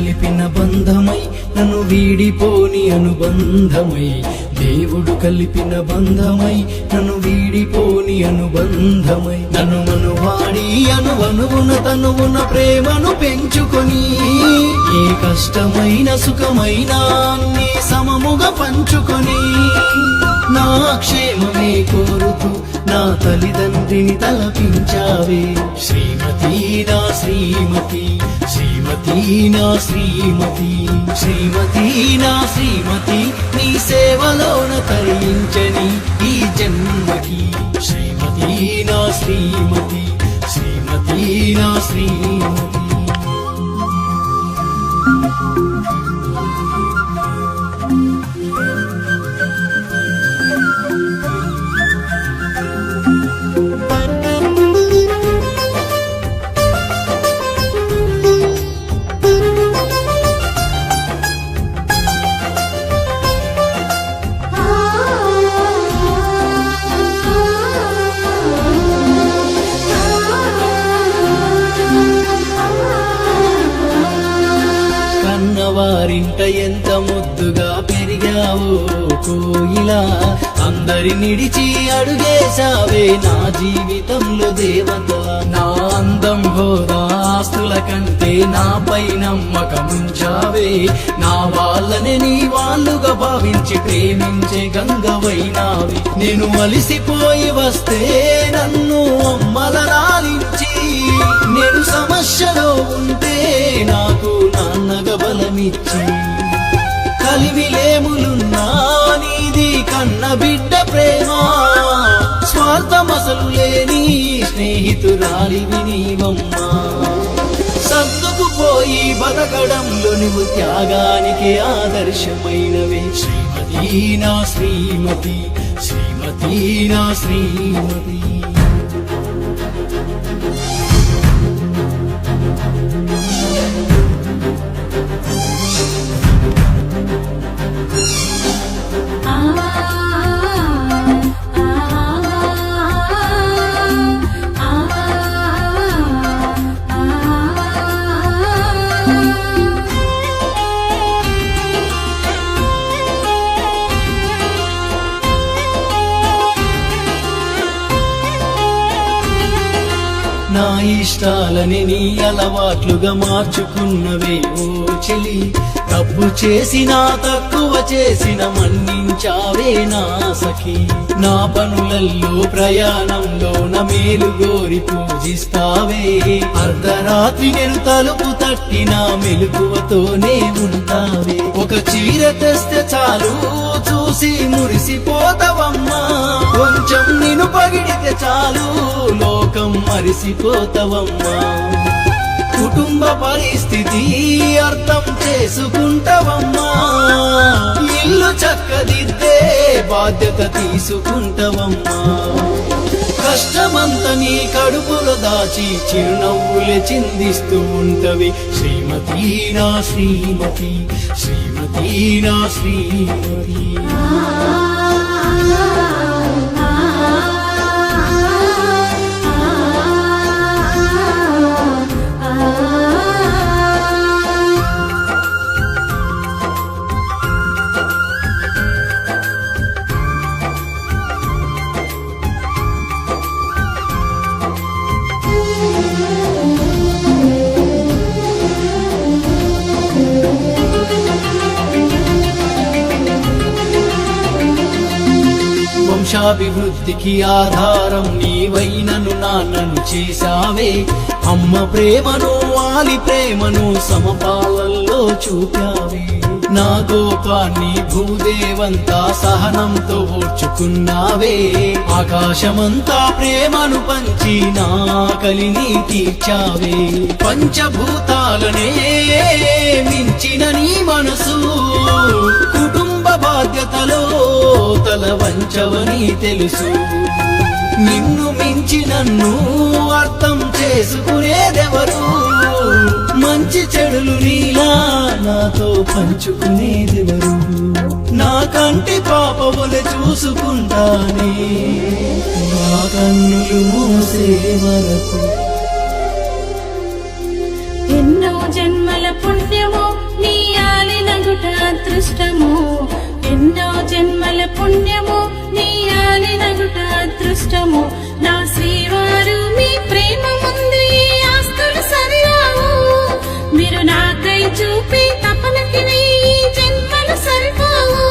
కలిపిన బంధమై నన్ను వీడిపోని అనుబంధమై. దేవుడు కలిపిన బంధమై నన్ను వీడిపోని అనుబంధమై. నన్ను మనువాడి అనువనువున తనువున ప్రేమను పెంచుకొని ఏ కష్టమైన సుఖమైన అన్ని సమముగా పంచుకొని. నా క్షేమమే కోరుతూ నా తల్లిదండ్రిని తలపించావే. శ్రీమతి నా శ్రీమతి శ్రీమతి నా శ్రీమతి శ్రీమతి నా శ్రీమతి నీ సేవలోన తరించని ఈ జన్మకి. శ్రీమతి నా శ్రీమతి శ్రీమతి నా శ్రీమతి. ఇంట ఎంత ముద్దుగా పెరిగావు కోయిలా? అందరి నిడిచి అడుగేశావే నా జీవితంలో దేవత. నా అందం హోదా ఆస్తుల కంటే నాపై నమ్మకముంచావే నా వాళ్ళని నీ వాళ్ళుగా భావించి ప్రేమించే గంగవైనావి. నేను అలిసిపోయి వస్తే నన్ను అమ్మల లాలించి నేను సమస్యలో ఉంటే నాకు నాన్నగ బలమిచ్చి బిడ్డ ప్రేమ స్వార్థమసలు లేని స్నేహితురాలివి నీవమ్మా సర్దుకుపోయి బతకడంలో నువ్వు త్యాగానికి ఆదర్శమైనవే. శ్రీమతి నా శ్రీమతి శ్రీమతి నా శ్రీమతి. ఇష్టాలని నీ అలవాట్లుగా మార్చుకున్నవే ఓ చెలి. తప్పు చేసినా తక్కువ చేసిన మన్నించావే నా సఖి. నా పనులల్లో ప్రయాణంలో నా మేలు గోరి పూజిస్తావే. అర్ధరాత్రి నేను తలుపు తట్టిన మెలుకువతోనే ఉంటావే. ఒక చీర తెస్తే చాలు చూసి మురిసిపోతావమ్మా. కొంచెం నిన్ను పగిడితే చాలు. లోకం మరిసిపోతావమ్మా కుటుంబ పరిస్థితి అర్థం చేసుకుంటావమ్మా. ఇల్లు చక్కదిద్దే బాధ్యత తీసుకుంటావమ్మా. కష్టమంత నీ కడుపులో దాచి చిరునవ్వులే చిందిస్తూ ఉంటవి. శ్రీమతి నా శ్రీమతి శ్రీమతి నా శ్రీమతి. వంశాభివృద్ధికి ఆధారం నీవైనను నాన్నను చేశావే. అమ్మ ప్రేమను వాలి ప్రేమను సమపాలల్లో చూపావే. నా గోపాన్ని భూదేవంతా సహనంతో ఓర్చుకున్నావే. ఆకాశమంతా ప్రేమను పంచి నా కలిని తీర్చావే. పంచభూతాలనే మించిన నీ మనసు. కుటుంబ బాధ్యతలో వంచవని తెలుసు. నిన్ను మించి నన్ను అర్థం చేసుకునేదెవరు? మంచి చెడులు నీలా నాతో పంచుకునేదెవరు? నా కంటి పాపములు చూసుకుంటానే. నా కన్నులు మూసే వరకు. ఎన్నో జన్మల పుణ్యమో నగుట అదృష్టము జన్మల పుణ్యము నీ ఆలి నగుట అదృష్టము. నా శ్రీవారు మీ ప్రేమ ముందు ఆస్తులు సరిరావు. మీరు నాకై చూపి తపనకి నీ జన్మలు సరిపోవు.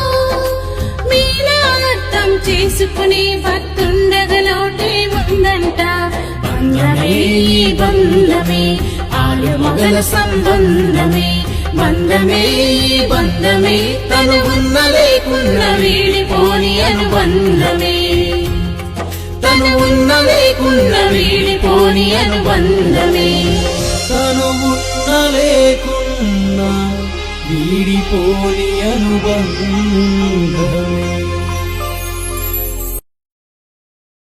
మీలా అర్థం చేసుకుని భక్తుండగలోటే ఉందంట. బంధమే బంధమే ఆలు మొదల సంబంధమే. బంధమే బంధమే తను ఉన్న లేకున్న వీడిపోని అనుబంధమే. తను ఉన్న లేకున్న వీడిపోని అనుబంధమే. తను ఉన్న లేకున్నా వీడిపోని అనుబంధమే.